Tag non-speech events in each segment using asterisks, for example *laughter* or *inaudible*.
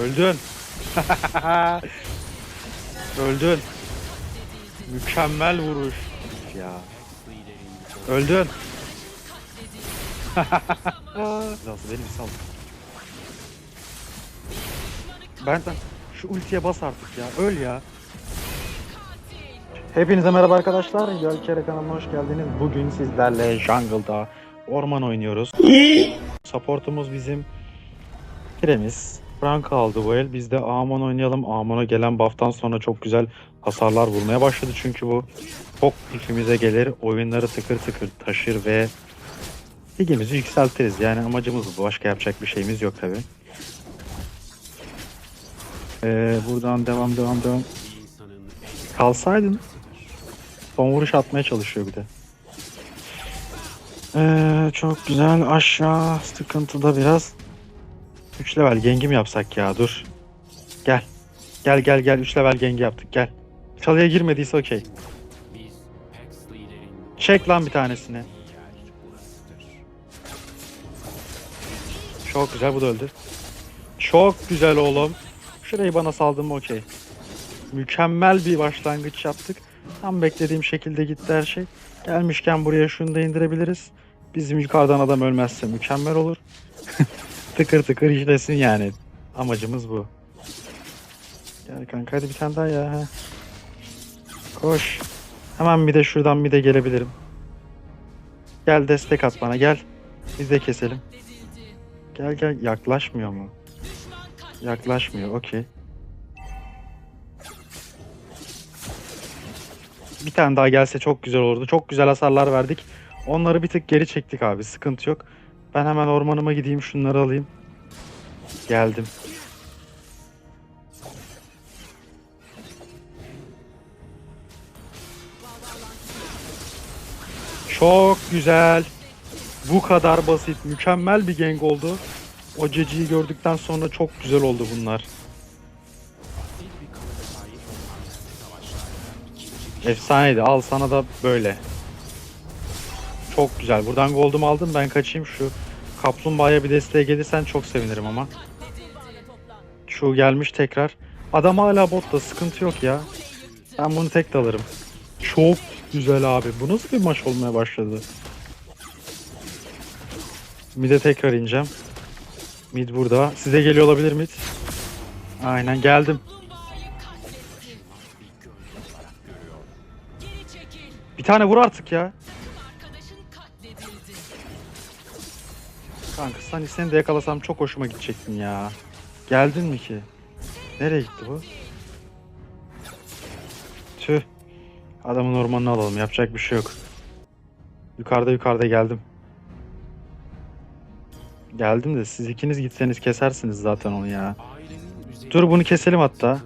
Öldün. *laughs* Öldün. Mükemmel vuruş. Ya. Öldün. *laughs* Nasıl beni bir sal. Ben şu ultiye bas artık ya. Öl ya. Hepinize merhaba arkadaşlar. Gölkere kanalına hoş geldiniz. Bugün sizlerle Jungle'da orman oynuyoruz. Supportumuz bizim Kiremiz. Frank aldı bu el. Biz de Amon oynayalım. Amon'a gelen buff'tan sonra çok güzel hasarlar vurmaya başladı. Çünkü bu çok ipimize gelir. Oyunları tıkır tıkır taşır ve ligimizi yükseltiriz. Yani amacımız bu. Başka yapacak bir şeyimiz yok tabi. Ee, buradan devam devam devam. Kalsaydın. Son vuruş atmaya çalışıyor bir de. Ee, çok güzel. Aşağı sıkıntıda biraz. 3 level gengi mi yapsak ya dur. Gel. Gel gel gel 3 level gengi yaptık gel. Çalıya girmediyse okey. Çek lan bir tanesini. Çok güzel bu da öldü. Çok güzel oğlum. Şurayı bana saldın mı okey. Mükemmel bir başlangıç yaptık. Tam beklediğim şekilde gitti her şey. Gelmişken buraya şunu da indirebiliriz. Bizim yukarıdan adam ölmezse mükemmel olur. *laughs* tıkır tıkır işlesin yani. Amacımız bu. Gel kanka hadi bir tane daha ya. Koş. Hemen bir de şuradan bir de gelebilirim. Gel destek at bana gel. Biz de keselim. Gel gel yaklaşmıyor mu? Yaklaşmıyor okey. Bir tane daha gelse çok güzel olurdu. Çok güzel hasarlar verdik. Onları bir tık geri çektik abi. Sıkıntı yok. Ben hemen ormanıma gideyim şunları alayım. Geldim. Çok güzel. Bu kadar basit. Mükemmel bir gank oldu. O ceciyi gördükten sonra çok güzel oldu bunlar. Efsaneydi. Al sana da böyle. Çok güzel. Buradan gold'umu aldım. Ben kaçayım şu kaplumbağaya bir desteğe gelirsen çok sevinirim ama. Şu gelmiş tekrar. Adam hala botta. Sıkıntı yok ya. Ben bunu tek de alırım. Çok güzel abi. Bu nasıl bir maç olmaya başladı? Mid'e tekrar ineceğim. Mid burada. Size geliyor olabilir mid. Aynen geldim. Bir tane vur artık ya. Kanka Sunny seni de yakalasam çok hoşuma gidecektin ya. Geldin mi ki? Nereye gitti bu? Tüh. Adamın ormanını alalım. Yapacak bir şey yok. Yukarıda yukarıda geldim. Geldim de siz ikiniz gitseniz kesersiniz zaten onu ya. Dur bunu keselim hatta.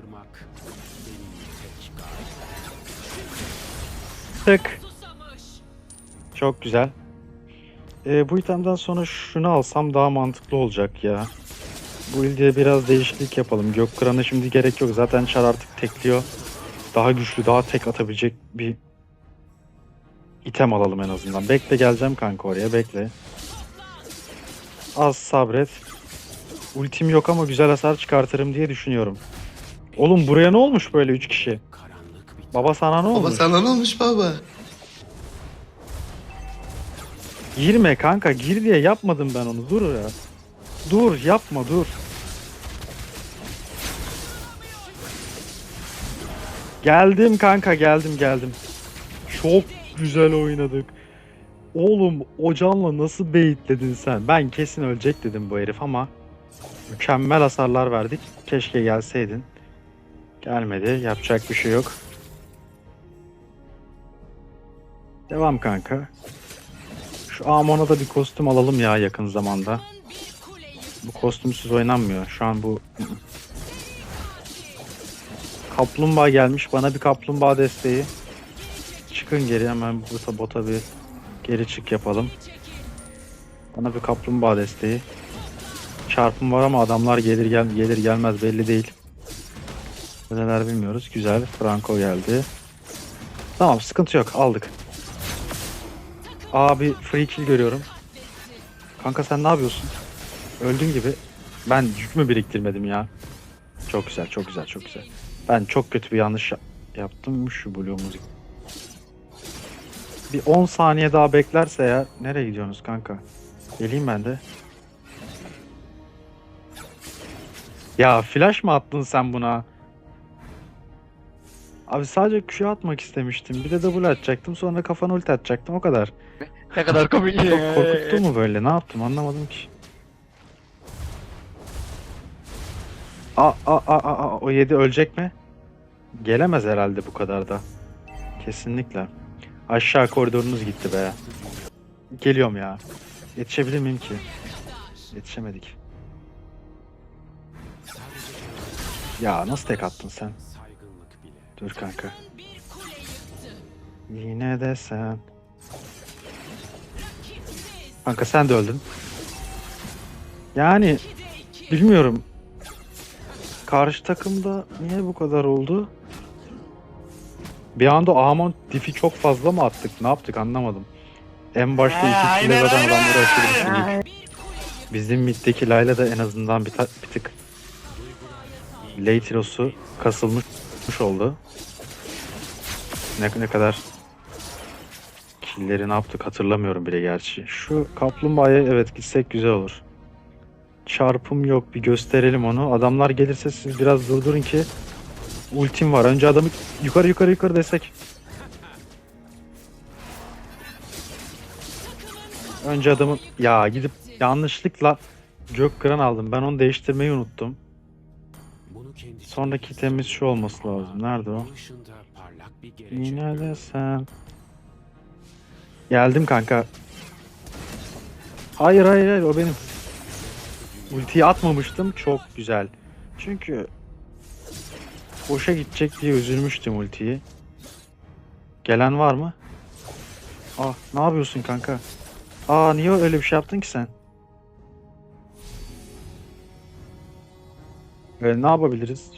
Tık. Çok güzel. Ee, bu itemden sonra şunu alsam daha mantıklı olacak ya. Bu ilde biraz değişiklik yapalım. Gök kıranı şimdi gerek yok. Zaten çar artık tekliyor. Daha güçlü, daha tek atabilecek bir item alalım en azından. Bekle geleceğim kanka oraya bekle. Az sabret. Ultim yok ama güzel hasar çıkartırım diye düşünüyorum. Oğlum buraya ne olmuş böyle 3 kişi? Baba sana ne olmuş? Baba sana ne olmuş baba? Girme kanka gir diye yapmadım ben onu dur ya. Dur yapma dur. Geldim kanka geldim geldim. Çok güzel oynadık. Oğlum o canla nasıl beyitledin sen? Ben kesin ölecek dedim bu herif ama mükemmel hasarlar verdik. Keşke gelseydin. Gelmedi. Yapacak bir şey yok. Devam kanka. Şu Amon'a da bir kostüm alalım ya yakın zamanda. Bu kostümsüz oynanmıyor. Şu an bu... Kaplumbağa gelmiş. Bana bir kaplumbağa desteği. Çıkın geri hemen bota, bota bir geri çık yapalım. Bana bir kaplumbağa desteği. Çarpım var ama adamlar gelir gel gelir gelmez belli değil. Neler bilmiyoruz. Güzel. Franco geldi. Tamam sıkıntı yok. Aldık. Abi free kill görüyorum. Kanka sen ne yapıyorsun? Öldün gibi. Ben yük mü biriktirmedim ya? Çok güzel, çok güzel, çok güzel. Ben çok kötü bir yanlış yap- yaptım şu Blue müzik. Bir 10 saniye daha beklerse eğer nereye gidiyorsunuz kanka? Geleyim ben de. Ya flash mı attın sen buna? Abi sadece Q atmak istemiştim. Bir de double atacaktım. Sonra kafana ulti atacaktım. O kadar. Ne kadar *laughs* komik. Çok korkuttu mu böyle? Ne yaptım anlamadım ki. Aa, aa, aa, aa, o 7 ölecek mi? Gelemez herhalde bu kadar da. Kesinlikle. Aşağı koridorunuz gitti be. Geliyorum ya. Yetişebilir miyim ki? Yetişemedik. Ya nasıl tek attın sen? Dur kanka. Yine de sen. Kanka sen de öldün. Yani bilmiyorum. Karşı takımda niye bu kadar oldu? Bir anda Amon diff'i çok fazla mı attık? Ne yaptık anlamadım. En başta iki kilo zaten adamları aşırı Bizim middeki Layla da en azından bir, bir tık late hero'su kasılmış oldu. Ne, ne kadar killleri ne yaptık hatırlamıyorum bile gerçi. Şu kaplumbağaya evet gitsek güzel olur. Çarpım yok bir gösterelim onu. Adamlar gelirse siz biraz durdurun ki ultim var. Önce adamı yukarı yukarı yukarı desek. Önce adamı ya gidip yanlışlıkla gök kıran aldım. Ben onu değiştirmeyi unuttum. Sonraki temiz şu olması lazım. Nerede o? Yine sen. Geldim kanka. Hayır hayır hayır o benim. Ultiyi atmamıştım çok güzel. Çünkü boşa gidecek diye üzülmüştüm ultiyi. Gelen var mı? Ah ne yapıyorsun kanka? Aa niye öyle bir şey yaptın ki sen? Ee, ne yapabiliriz?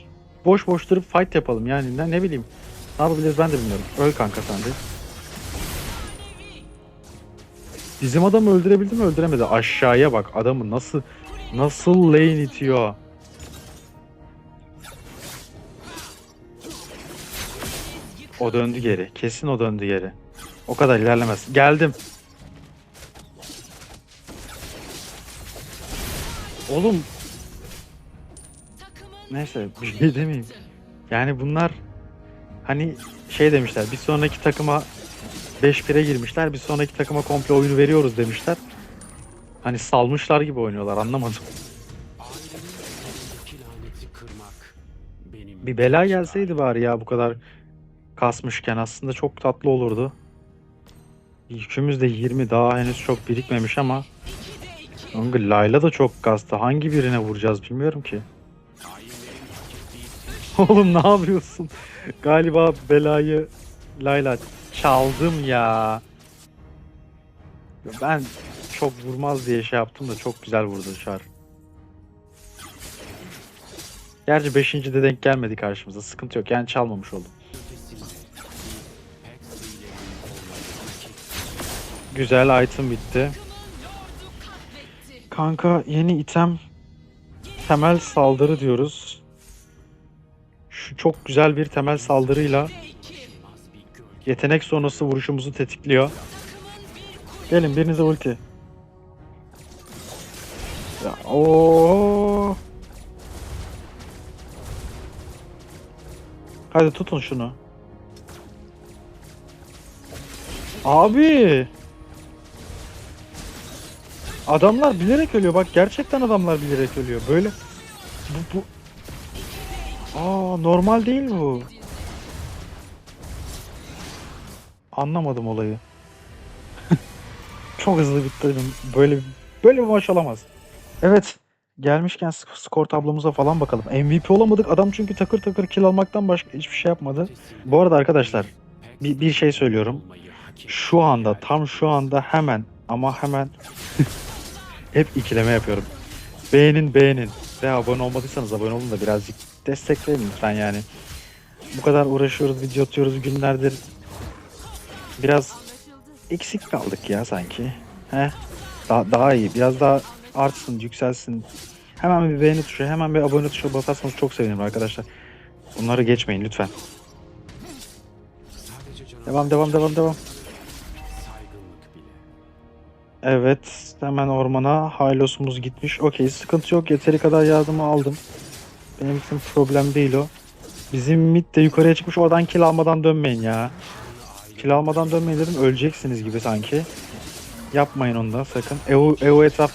Boş boş durup fight yapalım yani ne, ne bileyim. Ne yapabiliriz ben de bilmiyorum. Öl kanka sen de. Bizim adamı öldürebildi mi öldüremedi. Aşağıya bak adamı nasıl nasıl lane itiyor. O döndü geri. Kesin o döndü geri. O kadar ilerlemez. Geldim. Oğlum neyse bir şey demeyeyim. Yani bunlar hani şey demişler bir sonraki takıma 5-1'e girmişler bir sonraki takıma komple oyunu veriyoruz demişler. Hani salmışlar gibi oynuyorlar anlamadım. Bir bela gelseydi bari ya bu kadar kasmışken aslında çok tatlı olurdu. Yükümüz de 20 daha henüz çok birikmemiş ama Layla da çok kastı. Hangi birine vuracağız bilmiyorum ki. *laughs* Oğlum ne yapıyorsun? Galiba belayı Layla çaldım ya. Ben çok vurmaz diye şey yaptım da çok güzel vurdu Char. Gerçi 5. de denk gelmedi karşımıza. Sıkıntı yok. Yani çalmamış oldum. Güzel item bitti. Kanka yeni item temel saldırı diyoruz. Şu çok güzel bir temel saldırıyla yetenek sonrası vuruşumuzu tetikliyor. Gelin birinize ulti. Ya o. Hadi tutun şunu. Abi. Adamlar bilerek ölüyor. Bak gerçekten adamlar bilerek ölüyor. Böyle bu bu Aa normal değil bu. Anlamadım olayı. *laughs* Çok hızlı bitti. Böyle böyle bir maç olamaz. Evet. Gelmişken sk- skor tablomuza falan bakalım. MVP olamadık. Adam çünkü takır takır kill almaktan başka hiçbir şey yapmadı. Bu arada arkadaşlar bir, bir şey söylüyorum. Şu anda tam şu anda hemen ama hemen *laughs* hep ikileme yapıyorum. Beğenin beğenin. Ve abone olmadıysanız abone olun da birazcık destekleyin lütfen yani. Bu kadar uğraşıyoruz, video atıyoruz günlerdir. Biraz eksik kaldık ya sanki. He? Daha, daha iyi. Biraz daha artsın, yükselsin. Hemen bir beğeni tuşu, hemen bir abone tuşu basarsanız çok sevinirim arkadaşlar. Bunları geçmeyin lütfen. Devam devam devam devam. Evet hemen ormana Hylos'umuz gitmiş. Okey sıkıntı yok yeteri kadar yardımı aldım. Benim için problem değil o. Bizim mid de yukarıya çıkmış oradan kill almadan dönmeyin ya. Kill almadan dönmeyin dedim öleceksiniz gibi sanki. Yapmayın onu da sakın. EU, EU etraf.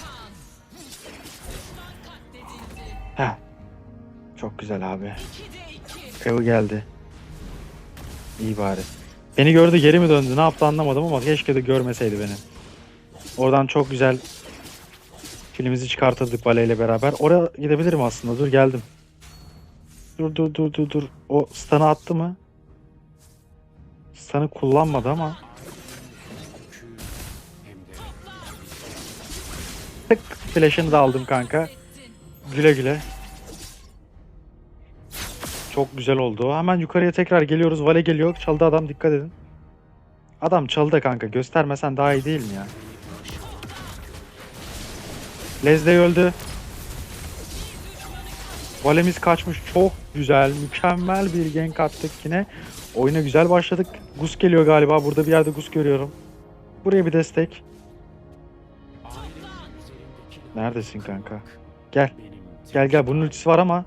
Heh. Çok güzel abi. EU geldi. İyi bari. Beni gördü geri mi döndü ne yaptı anlamadım ama keşke de görmeseydi beni. Oradan çok güzel filmimizi çıkartırdık Vale ile beraber. Oraya gidebilirim aslında. Dur geldim. Dur dur dur dur dur. O stun'ı attı mı? Stun'ı kullanmadı ama. Tık flash'ını da aldım kanka. Güle güle. Çok güzel oldu. Hemen yukarıya tekrar geliyoruz. Vale geliyor. Çaldı adam dikkat edin. Adam çaldı kanka. Göstermesen daha iyi değil mi ya? Lezdey öldü. Valemiz kaçmış. Çok güzel. Mükemmel bir gank attık yine. Oyuna güzel başladık. Gus geliyor galiba. Burada bir yerde Gus görüyorum. Buraya bir destek. Neredesin kanka? Gel. Gel gel bunun ultisi var ama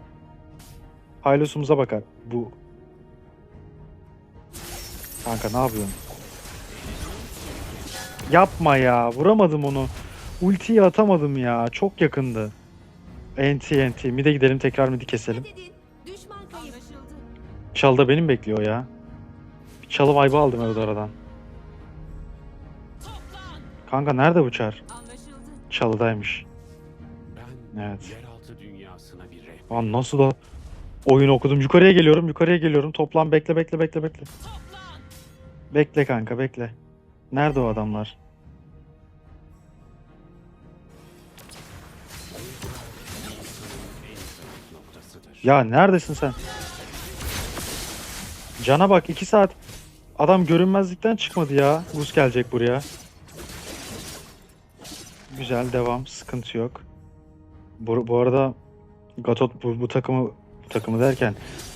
Hylus'umuza bakar. Bu Kanka ne yapıyorsun? Yapma ya. Vuramadım onu. Ultiyi atamadım ya. Çok yakındı. NT NT. Mid'e gidelim tekrar mid'i keselim. Düşman kayıp. Çalda benim bekliyor ya. Bir çalı vibe'ı aldım evet aradan. Kanka nerede bu çar? Çalıdaymış. Ben Evet. yeraltı dünyasına bir rehber. Lan nasıl da oyun okudum. Yukarıya geliyorum, yukarıya geliyorum. Toplam bekle, bekle, bekle, bekle. Bekle kanka, bekle. Nerede o adamlar? Ya neredesin sen? Cana bak 2 saat. Adam görünmezlikten çıkmadı ya. Buz gelecek buraya. Güzel devam. Sıkıntı yok. Bu, bu arada Gatot bu, bu takımı bu takımı derken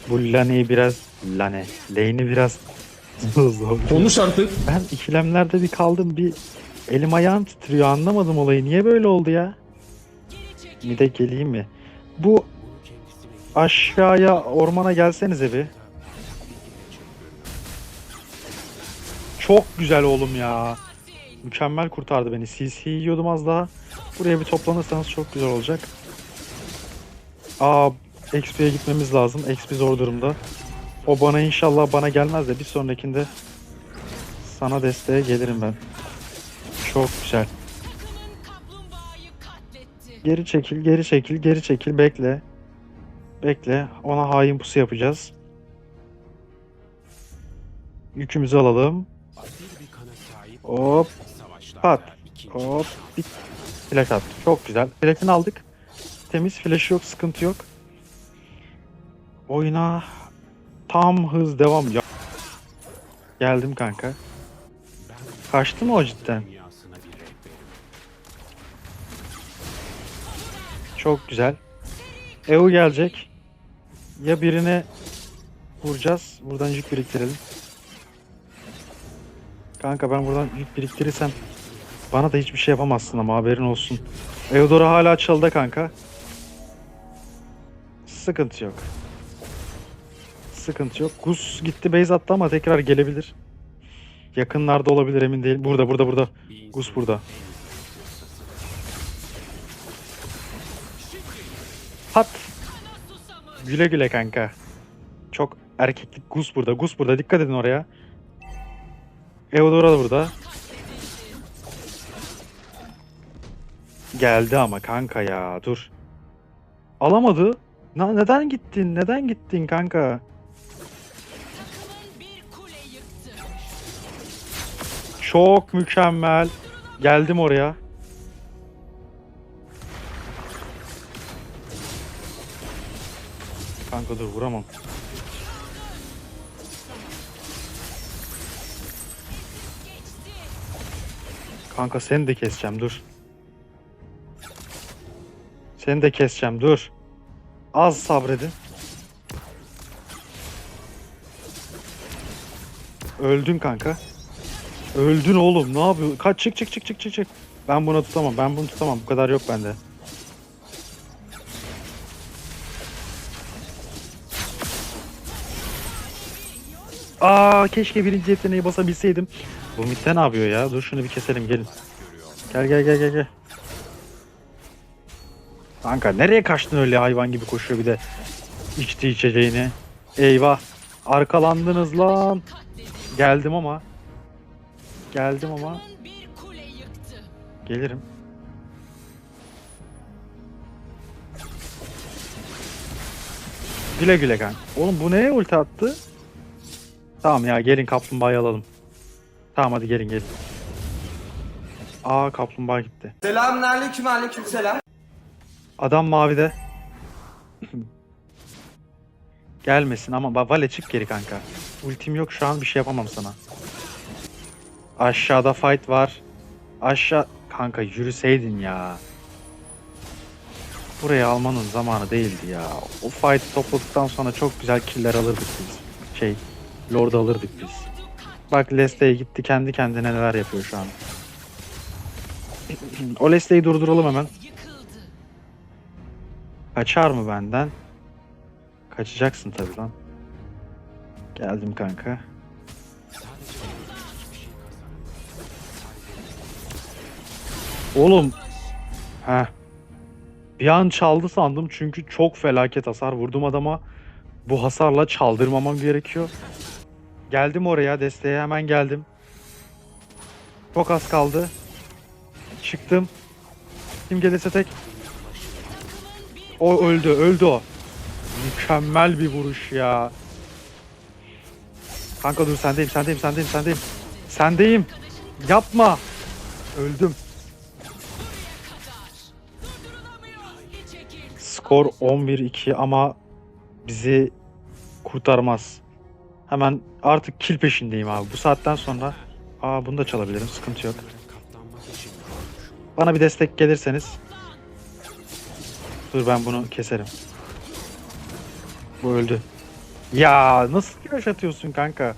bu Lane'yi biraz Lane. Lane'i biraz. *laughs* Konuş artık. Ben ikilemlerde bir kaldım. Bir elim ayağım titriyor. Anlamadım olayı. Niye böyle oldu ya? Bir de geleyim mi? Bu aşağıya ormana gelsenize bir. Çok güzel oğlum ya. Mükemmel kurtardı beni. CC yiyordum az daha. Buraya bir toplanırsanız çok güzel olacak. Aa XP'ye gitmemiz lazım. XP zor durumda. O bana inşallah bana gelmez de bir sonrakinde sana desteğe gelirim ben. Çok güzel. Geri çekil, geri çekil, geri çekil. Bekle. Bekle. Ona hain pusu yapacağız. Yükümüzü alalım. Hop, pat, hop, bit. Flash attı. Çok güzel. Flash'ını aldık. Temiz flash yok, sıkıntı yok. Oyuna tam hız devam. Ya. Geldim kanka. Kaçtı mı o cidden? Çok güzel. EU gelecek. Ya birine vuracağız. Buradan yük biriktirelim. Kanka ben buradan yük biriktirirsem bana da hiçbir şey yapamazsın ama haberin olsun. Eudora hala çalda kanka. Sıkıntı yok. Sıkıntı yok. Gus gitti base attı ama tekrar gelebilir. Yakınlarda olabilir emin değilim. Burada burada burada. Gus burada. Pat. Güle güle kanka. Çok erkeklik Gus burada. Gus burada. Dikkat edin oraya. Eudora da burada. Geldi ama kanka ya. Dur. Alamadı. Na- neden gittin? Neden gittin kanka? Çok mükemmel. Geldim oraya. Kanka dur vuramam. Kanka seni de keseceğim dur. Seni de keseceğim dur. Az sabredin. Öldün kanka. Öldün oğlum. Ne yapıyor? Kaç çık çık çık çık çık. Ben bunu tutamam. Ben bunu tutamam. Bu kadar yok bende. Aa keşke birinci yeteneği basabilseydim. Bu mitte ne yapıyor ya? Dur şunu bir keselim gelin. Gel gel gel gel gel. Kanka nereye kaçtın öyle hayvan gibi koşuyor bir de içti içeceğini. Eyvah. Arkalandınız lan. Geldim ama. Geldim ama. Gelirim. Güle güle kanka. Oğlum bu neye ulti attı? Tamam ya gelin kaplumbağayı alalım. Tamam hadi gelin gelin. Aa kaplumbağa gitti. Selamünaleyküm aleyküm selam. Adam mavide. Gelmesin ama Vale çık geri kanka. Ultim yok şu an bir şey yapamam sana. Aşağıda fight var. Aşağı kanka yürüseydin ya. Burayı almanın zamanı değildi ya. O fight topladıktan sonra çok güzel killer alırdık biz. Şey, Lord alırdık biz. Bak Lesley gitti kendi kendine neler yapıyor şu an. *clears throat* o Lesley'i durduralım hemen. Kaçar mı benden? Kaçacaksın tabii lan. Geldim kanka. Oğlum. Heh. Bir an çaldı sandım çünkü çok felaket hasar vurdum adama. Bu hasarla çaldırmamam gerekiyor. Geldim oraya desteğe hemen geldim. Çok az kaldı. Çıktım. Kim gelirse tek. O öldü, öldü o. Mükemmel bir vuruş ya. Kanka dur sendeyim, sendeyim, sendeyim, sendeyim. Sendeyim. Yapma. Öldüm. Skor 11-2 ama bizi kurtarmaz. Hemen artık kill peşindeyim abi. Bu saatten sonra Aa bunu da çalabilirim. Sıkıntı yok. Bana bir destek gelirseniz. Dur ben bunu keserim. Bu öldü. Ya nasıl flash atıyorsun kanka?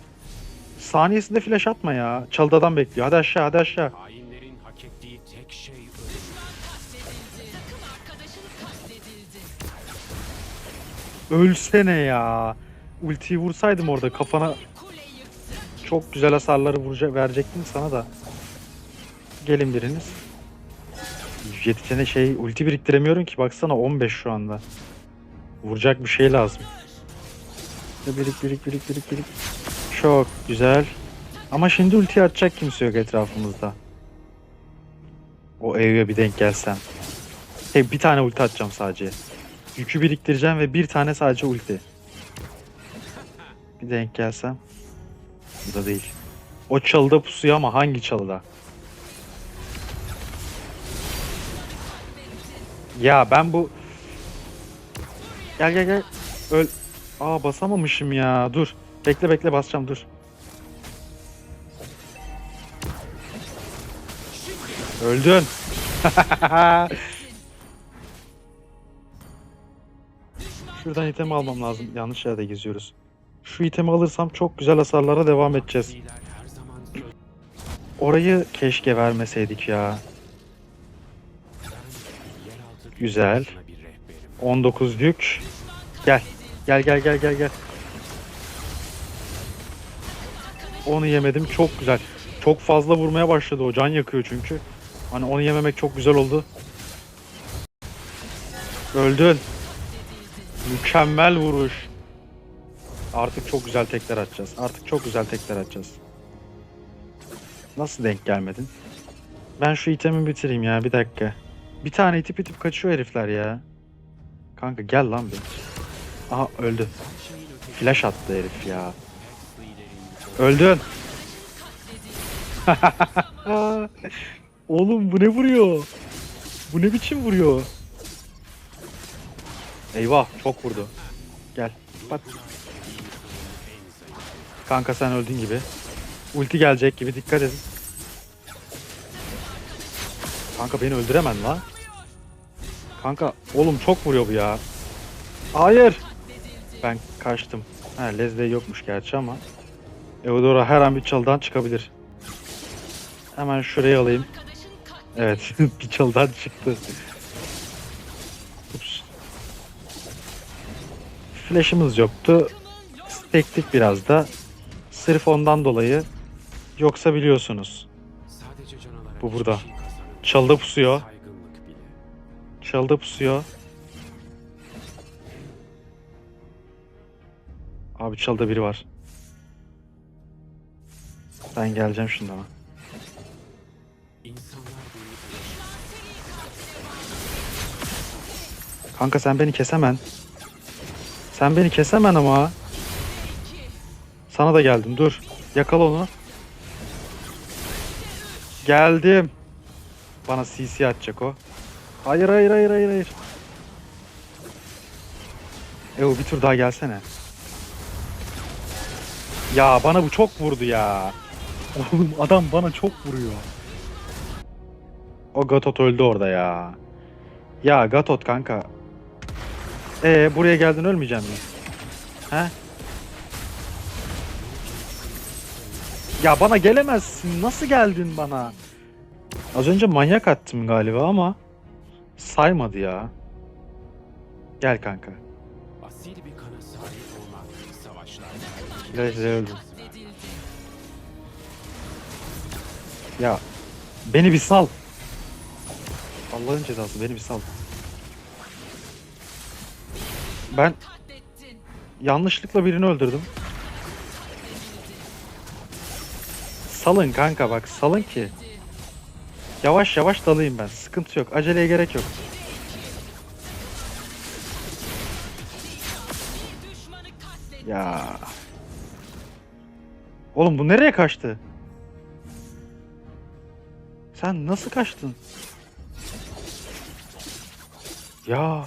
Saniyesinde flash atma ya. Çaldadan bekliyor. Hadi aşağı hadi aşağı. Hainlerin hak ettiği tek şey ölüm. Katledildi. Takım arkadaşın katledildi. Ölsene ya. Ultiyi vursaydım orada kafana. Çok güzel hasarları vuracak verecektim sana da. Gelin biriniz. Yetişene şey ulti biriktiremiyorum ki baksana 15 şu anda. Vuracak bir şey lazım. Birik birik birik birik birik. Çok güzel. Ama şimdi ulti atacak kimse yok etrafımızda. O E'ye bir denk gelsem. Hey, bir tane ulti atacağım sadece. Yükü biriktireceğim ve bir tane sadece ulti. Denk gelsem. Bu da değil. O çalıda pusuyor ama hangi çalıda? Ya ben bu... Gel gel gel. Öl. Aa basamamışım ya. Dur. Bekle bekle basacağım dur. Öldün. *laughs* Şuradan itemi almam lazım. Yanlış yerde geziyoruz. Şu itemi alırsam çok güzel hasarlara devam edeceğiz. Orayı keşke vermeseydik ya. Güzel. dünyasına bir rehberim. 19 yük. Gel. Gel gel gel gel gel. Onu yemedim. Çok güzel. Çok fazla vurmaya başladı o. Can yakıyor çünkü. Hani onu yememek çok güzel oldu. Öldün. Mükemmel vuruş. Artık çok güzel tekler atacağız. Artık çok güzel tekler atacağız. Nasıl denk gelmedin? Ben şu itemi bitireyim ya bir dakika. Bir tane itip itip kaçıyor herifler ya. Kanka gel lan bir. Aha öldü. Flash attı herif ya. Öldün. *laughs* Oğlum bu ne vuruyor? Bu ne biçim vuruyor? Eyvah çok vurdu. Gel. Bak. Kanka sen öldün gibi. Ulti gelecek gibi dikkat edin. Kanka beni öldüremem la. Kanka oğlum çok vuruyor bu ya. Hayır. Ben kaçtım. Ha Leslie yokmuş gerçi ama. Eudora her an bir çaldan çıkabilir. Hemen şuraya alayım. Evet *laughs* bir çaldan çıktı. Flash'ımız yoktu. Stektik biraz da. Sırf ondan dolayı. Yoksa biliyorsunuz. Bu burada. şey. Çalda pusuyor. Çalda pusuyor. Abi çalda biri var. Ben geleceğim şimdi ama. Kanka sen beni kesemen. Sen beni kesemen ama. Sana da geldim dur. Yakala onu. Geldim. Bana CC atacak o. Hayır hayır hayır hayır hayır. Evo bir tur daha gelsene. Ya bana bu çok vurdu ya. Oğlum adam bana çok vuruyor. O Gatot öldü orada ya. Ya Gatot kanka. Ee buraya geldin ölmeyecek mi? He? Ya bana gelemezsin. Nasıl geldin bana? Az önce manyak attım galiba ama saymadı ya. Gel kanka. asil bir kana sahip olmak savaşlarda Leslie öldü. katledildi. Ya beni bir sal. Allah'ın cezası beni bir sal. Ben yanlışlıkla birini öldürdüm. Salın kanka bak salın ki. Yavaş yavaş dalayım ben. Sıkıntı yok. Aceleye gerek yok. Ya. Oğlum bu nereye kaçtı? Sen nasıl kaçtın? Ya.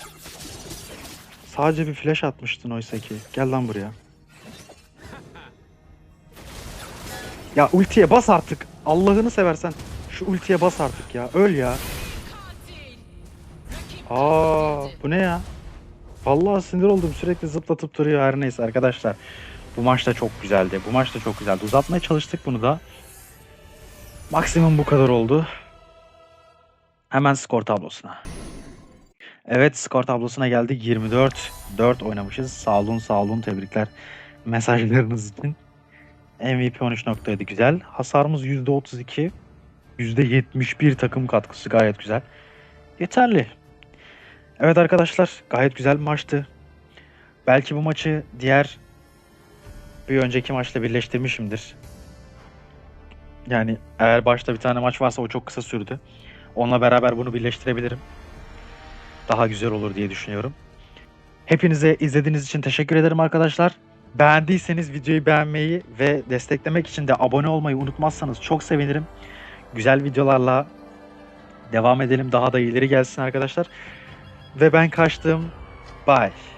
Sadece bir flash atmıştın oysa ki. Gel lan buraya. Ya ultiye bas artık. Allah'ını seversen. Şu ultiye bas artık ya. Öl ya. Aa, bu ne ya? Vallahi sinir oldum. Sürekli zıplatıp duruyor her neyse arkadaşlar. Bu maç da çok güzeldi. Bu maç da çok güzeldi. Uzatmaya çalıştık bunu da. Maksimum bu kadar oldu. Hemen skor tablosuna. Evet skor tablosuna geldik. 24 4 oynamışız. Sağ olun sağ olun tebrikler mesajlarınız için. MVP 13.7 güzel. Hasarımız %32. %71 takım katkısı gayet güzel. Yeterli. Evet arkadaşlar gayet güzel bir maçtı. Belki bu maçı diğer bir önceki maçla birleştirmişimdir. Yani eğer başta bir tane maç varsa o çok kısa sürdü. Onunla beraber bunu birleştirebilirim. Daha güzel olur diye düşünüyorum. Hepinize izlediğiniz için teşekkür ederim arkadaşlar. Beğendiyseniz videoyu beğenmeyi ve desteklemek için de abone olmayı unutmazsanız çok sevinirim. Güzel videolarla devam edelim. Daha da ileri gelsin arkadaşlar. Ve ben kaçtım. Bye.